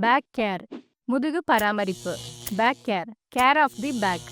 Back care முதுகு பராமரிப்பு. Back care care of the back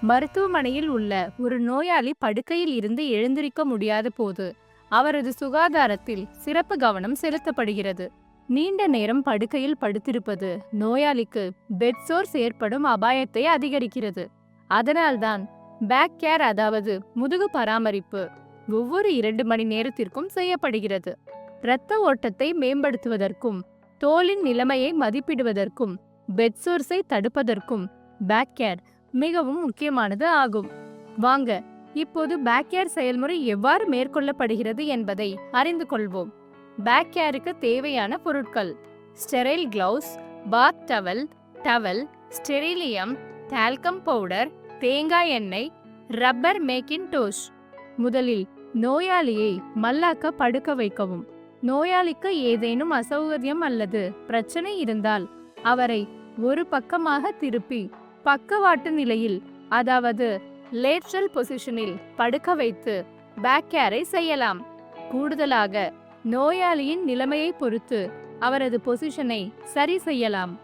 மருத்துவமனையில் உள்ள ஒரு நோயாளி படுக்கையில் இருந்து எழுந்திருக்க முடியாத போது அவரது சுகாதாரத்தில் சிறப்பு கவனம் செலுத்தப்படுகிறது. நீண்ட நேரம் படுக்கையில் படுத்திருப்பது நோயாளிக்கு பெட் சோர்ஸ் ஏற்படும் அபாயத்தை அதிகரிக்கிறது. அதனால்தான் பேக் கேர் அதாவது முதுகு பராமரிப்பு ஒவ்வொரு இரண்டு மணி நேரத்திற்கும் செய்யப்படுகிறது. இரத்த ஓட்டத்தை மேம்படுத்துவதற்கும் தோலின் நிலைமையை மதிப்பிடுவதற்கும் பெட்சோர்ஸை தடுப்பதற்கும் பேக் கேர் மிகவும் முக்கியமானது ஆகும். வாங்க இப்போது பேக் கேர் செயல்முறை எவ்வாறு மேற்கொள்ளப்படுகிறது என்பதை அறிந்து கொள்வோம். பேக் கேருக்கு தேவையான பொருட்கள் sterile gloves bath towel towel sterilium talcum powder தேங்காய் எண்ணெய் ரப்பர் மேக்கின் டோஷ் முதலில் நோயாளியை மல்லாக்க படுக்க வைக்கவும். நோயாளிக்கு ஏதேனும் அசௌகரியம் அல்லது பிரச்சனை இருந்தால் அவரை ஒரு பக்கமாக திருப்பி பக்கவாட்டு நிலையில் அதாவது லேட்ரல் பொசிஷனில் படுக்க வைத்து பேக் கேரை செய்யலாம். கூடுதலாக நோயாளியின் நிலைமையை பொறுத்து அவரது பொசிஷனை சரி செய்யலாம்.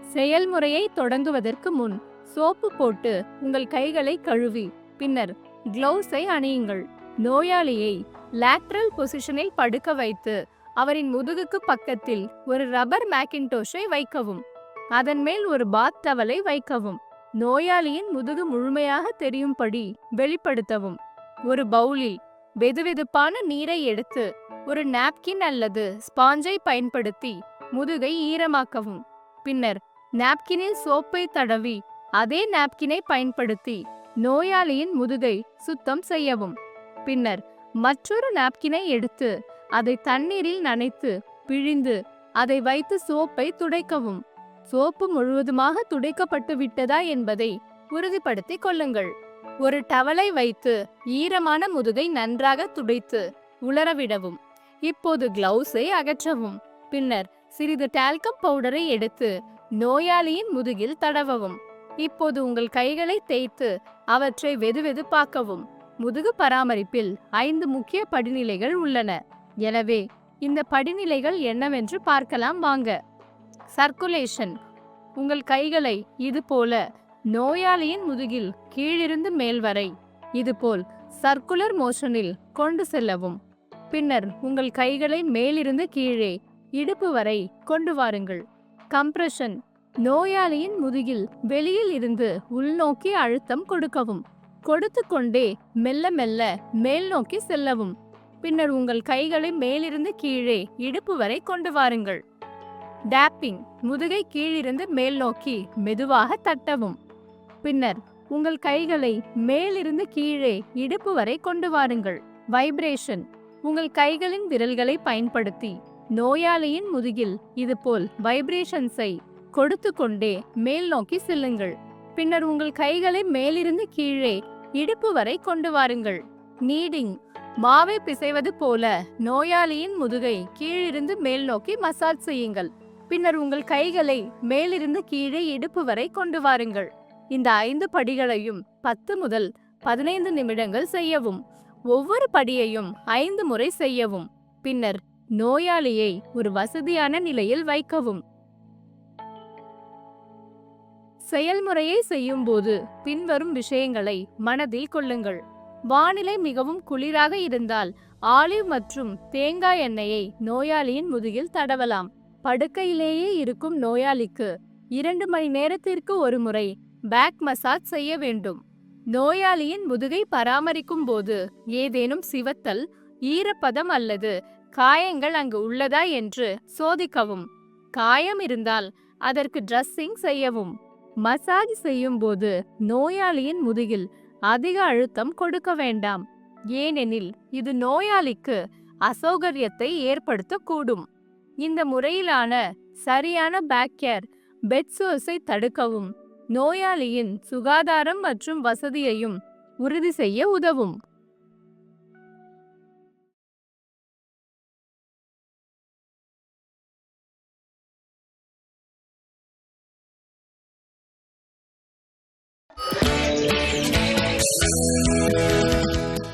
செயல்முறையை தொடங்குவதற்கு முன் சோப்பு போட்டு உங்கள் கைகளை கழுவி பின்னர் கிளவுஸை அணியுங்கள். நோயாளியை லேட்ரல் பொசிஷனில் படுக்க வைத்து அவரின் முதுகுக்கு பக்கத்தில் ஒரு ரப்பர் மேக்கின்டோஷை வைக்கவும். அதன் மேல் ஒரு பாத் டவலை வைக்கவும். நோயாளியின் முதுகு முழுமையாக தெரியும்படி வெளிப்படுத்தவும். ஒரு பவுலில் வெதுவெதுப்பான நீரை எடுத்து ஒரு நாப்கின் அல்லது ஸ்பாஞ்சை பயன்படுத்தி முதுகை ஈரமாக்கவும். பின்னர் நாப்கினில் சோப்பை தடவி அதே நாப்கினை பயன்படுத்தி நோயாளியின் முதுகை சுத்தம் செய்யவும். பின்னர் மற்றொரு நாப்கினை எடுத்து அதை தண்ணீரில் நனைத்து பிழிந்து அதை வைத்து சோப்பை துடைக்கவும். சோப்பு முழுவதுமாக துடைக்கப்பட்டு விட்டதா என்பதை உறுதிப்படுத்திக் கொள்ளுங்கள். ஒரு டவலை வைத்து ஈரமான முதுகை நன்றாக துடைத்து உலரவிடவும். இப்போது கிளவுஸை அகற்றவும். பின்னர் சிறிது டால்கம் பவுடரை எடுத்து நோயாளியின் முதுகில் தடவவும். இப்போது உங்கள் கைகளை தேய்த்து அவற்றை வெதுவெதுப்பாக்கவும் முதுகு பராமரிப்பில் ஐந்து முக்கிய படிநிலைகள் உள்ளன. எனவே இந்த படிநிலைகள் என்னவென்று பார்க்கலாம் வாங்க. சர்க்குலேஷன். உங்கள் கைகளை இதுபோல நோயாளியின் முதுகில் கீழிருந்து மேல் வரை இதுபோல் சர்க்குலர் மோஷனில் கொண்டு செல்லவும். பின்னர் உங்கள் கைகளை மேலிருந்து கீழே இடுப்பு வரை கொண்டு வாருங்கள். கம்ப்ரெஷன். நோயாளியின் முதுகில் வெளியில் இருந்து உள்நோக்கி அழுத்தம் கொடுக்கவும். கொடுத்து கொண்டே மெல்ல மெல்ல மேல் நோக்கி செல்லவும். பின்னர் உங்கள் கைகளை மேலிருந்து கீழே இடுப்பு வரை கொண்டு வாருங்கள். டேப்பிங் முதுகை கீழிருந்து மேல் நோக்கி மெதுவாக தட்டவும். பின்னர் உங்கள் கைகளை மேலிருந்து கீழே இடுப்பு வரை கொண்டு வாருங்கள். வைப்ரேஷன் உங்கள் கைகளின் விரல்களை பயன்படுத்தி நோயாளியின் முதுகில் இதுபோல் வைப்ரேஷன்ஸை கொடுத்து கொண்டே மேல் நோக்கி செல்லுங்கள். பின்னர் உங்கள் கைகளை மேலிருந்து கீழே இடுப்பு வரை கொண்டு வாருங்கள். நீடிங் மாவை பிசைவது போல நோயாளியின் முதுகை கீழிருந்து மேல் நோக்கி மசாஜ் செய்யுங்கள். பின்னர் உங்கள் கைகளை மேலிருந்து கீழே இடுப்பு வரை கொண்டு வாருங்கள். இந்த ஐந்து படிகளையும் பத்து முதல் பதினைந்து நிமிடங்கள் செய்யவும். ஒவ்வொரு படியையும் ஐந்து முறை செய்யவும். பின்னர் நோயாளியை ஒரு வசதியான நிலையில் வைக்கவும். செயல்முறையை செய்யும்போது பின்வரும் விஷயங்களை மனதில் கொள்ளுங்கள். வானிலை மிகவும் குளிராக இருந்தால் ஆலிவ் மற்றும் தேங்காய் எண்ணெயை நோயாளியின் முதுகில் தடவலாம். படுக்கையிலேயே இருக்கும் நோயாளிக்கு இரண்டு மணி நேரத்திற்கு ஒரு முறை பேக் மசாஜ் செய்ய வேண்டும். நோயாளியின் முதுகை பராமரிக்கும் போது ஏதேனும் சிவத்தல் ஈரப்பதம் அல்லது காயங்கள் அங்கு உள்ளதா என்று சோதிக்கவும். காயம் இருந்தால் அதற்கு ட்ரெஸ்ஸிங் செய்யவும். மசாஜ் செய்யும் போது நோயாளியின் முதுகில் அதிக அழுத்தம் கொடுக்க வேண்டாம். ஏனெனில் இது நோயாளிக்கு அசௌகரியத்தை ஏற்படுத்தக்கூடும். இந்த முறையிலான சரியான பேக் கேர் தடுக்கவும் நோயாளியின் சுகாதாரம் மற்றும் வசதியையும் உறுதி செய்ய உதவும்.